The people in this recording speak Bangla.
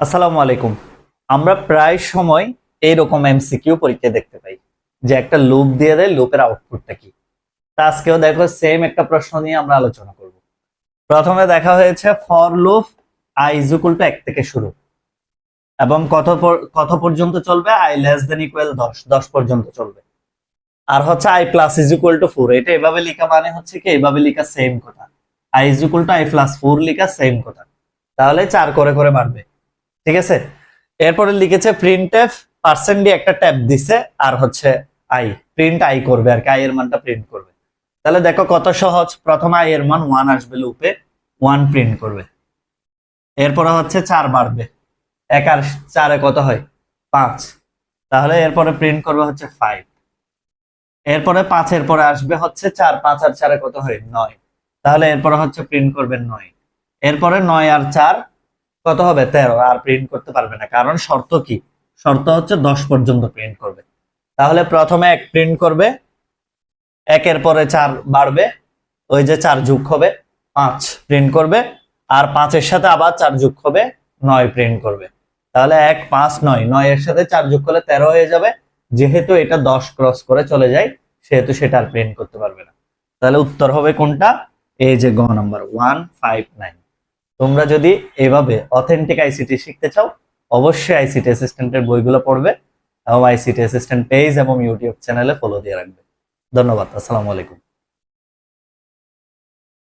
আসসালামু আলাইকুম। আমরা প্রায় সময় এইরকম এমসিকিউ পরীক্ষায় দেখতে পাই, যে একটা লুপ দিয়ে দেয় লুপের আউটপুটটা কি? তা আজকেও দেখো সেম একটা প্রশ্ন নিয়ে আমরা আলোচনা করব। প্রথমে দেখা হয়েছে ফর লুপ আই ইজুকুল এক থেকে শুরু। এবং কত কত পর্যন্ত চলবে? আই লেস দেন ইকুয়াল দশ দশ পর্যন্ত চলবে। আর হচ্ছে I plus is equal to four এটা এভাবে লেখা মানে হচ্ছে কি? এভাবে লেখা সেম কথা। I is equal to I plus four লেখা সেম কথা। তাহলে চার করে করে বাড়বে। ঠিক আছে? এরপরে লিখেছে প্রিন্ট এফ পার্সেন্ট দিয়ে একটা ট্যাব দিছে, আর হচ্ছে আই প্রিন্ট আই করবে আর কি আই এর মানটা প্রিন্ট করবে। তাহলে দেখো কত সহজ, প্রথমে আই এর মান ওয়ান আসবে লুপে ওয়ান প্রিন্ট করবে। এরপরে হচ্ছে চার বাড়বে। এক আর চারে কত হয়? পাঁচ। তাহলে এরপরে প্রিন্ট করবে হচ্ছে ফাইভ এরপরে পাঁচের পরে আসবে হচ্ছে চার, পাঁচ আর চারে কত হয়? নয়। তাহলে এরপরে হচ্ছে প্রিন্ট করবে নয়। এরপরে নয় আর চার কত হবে? তেরো, আর প্রিন্ট করতে পারবে না। কারণ শর্ত কি? শর্ত হচ্ছে দশ পর্যন্ত প্রিন্ট করবে। তাহলে প্রথমে এক প্রিন্ট করবে, একের পরে চার বাড়বে, ওই যে চার যুগ হবে, পাঁচ প্রিন্ট করবে, আর পাঁচের সাথে আবার চার যুগ হবে, নয় প্রিন্ট করবে। তাহলে এক, পাঁচ, নয়, নয়ের সাথে চার যুগ করলে তেরো হয়ে যাবে। যেহেতু এটা দশ ক্রস করে চলে যায়, সেহেতু সেটা আর প্রিন্ট করতে পারবে না। তাহলে উত্তর হবে কোনটা? এই যে গ নাম্বার ওয়ান ফাইভ নাইন তোমরা যদি এভাবে অথেন্টিক আইসিটি শিখতে চাও, অবশ্যই আইসিটি অ্যাসিস্ট্যান্টের বইগুলো পড়বে এবং আইসিটি অ্যাসিস্ট্যান্ট পেজ এবং ইউটিউব চ্যানেলে ফলো দিয়ে রাখবে। ধন্যবাদ, আসসালামু আলাইকুম।